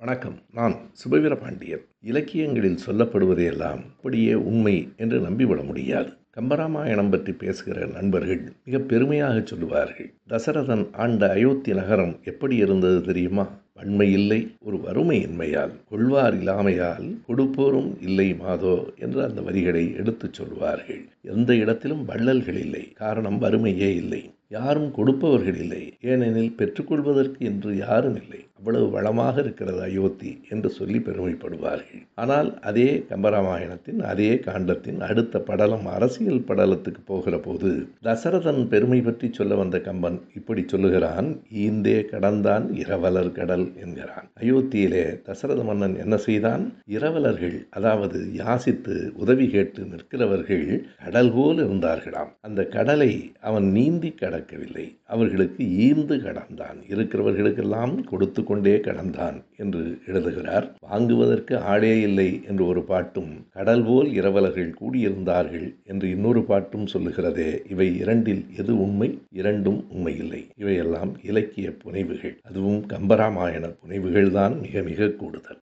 வணக்கம். நான் சுபவீர பாண்டியன் இலக்கியங்களில் சொல்லப்படுவதையெல்லாம் அப்படியே உண்மை என்று நம்பிவிட முடியாது. கம்பராமாயணம் பற்றி பேசுகிற நண்பர்கள் மிக பெருமையாக சொல்லுவார்கள். தசரதன் ஆண்ட அயோத்தி நகரம் எப்படி இருந்தது தெரியுமா? வன்மை இல்லை ஒரு வறுமையின்மையால். கொள்வார் இல்லாமையால் கொடுப்போரும் இல்லை மாதோ என்று அந்த வரிகளை எடுத்துச் சொல்வார்கள். எந்த இடத்திலும் வள்ளல்கள் இல்லை காரணம் வறுமையே இல்லை. யாரும் கொடுப்பவர்கள் இல்லை. ஏனெனில் பெற்றுக்கொள்வதற்கு என்று யாரும் இல்லை. அவ்வளவு வளமாக இருக்கிறது அயோத்தி என்று சொல்லி பெருமைப்படுவார்கள். ஆனால் அதே கம்பராமாயணத்தின் அதே காண்டத்தின் அடுத்த படலம் அரசியல் படலத்துக்கு போகிற போது தசரதன் பெருமை பற்றி சொல்ல வந்த கம்பன் இப்படி சொல்லுகிறான் ஈந்தே கடந்தான் இரவலர் கடல் என்கிறான். அயோத்தியிலே தசரத மன்னன் என்ன செய்தான்? இரவலர்கள் அதாவது யாசித்து உதவி கேட்டு நிற்கிறவர்கள் கடல் போல் இருந்தார்களாம். அந்த கடலை அவன் நீந்தி கடக்கவில்லை. அவர்களுக்கு ஈந்து கடந்தான். இருக்கிறவர்களுக்கெல்லாம் கொடுத்து கொண்டே கடந்தான் என்று எழுதுகிறார். வாங்குவதற்கு ஆளே இல்லை என்று ஒரு பாட்டும் கடல் போல் இரவலர்கள் கூடியிருந்தார்கள் என்று இன்னொரு பாட்டும் சொல்லுகிறதே இவை இரண்டில் எது உண்மை? இரண்டும் உண்மையில்லை. இவையெல்லாம் இலக்கிய புனைவுகள். அதுவும் கம்பராமாயண புனைவுகள்தான் மிக மிக கூடுதல்.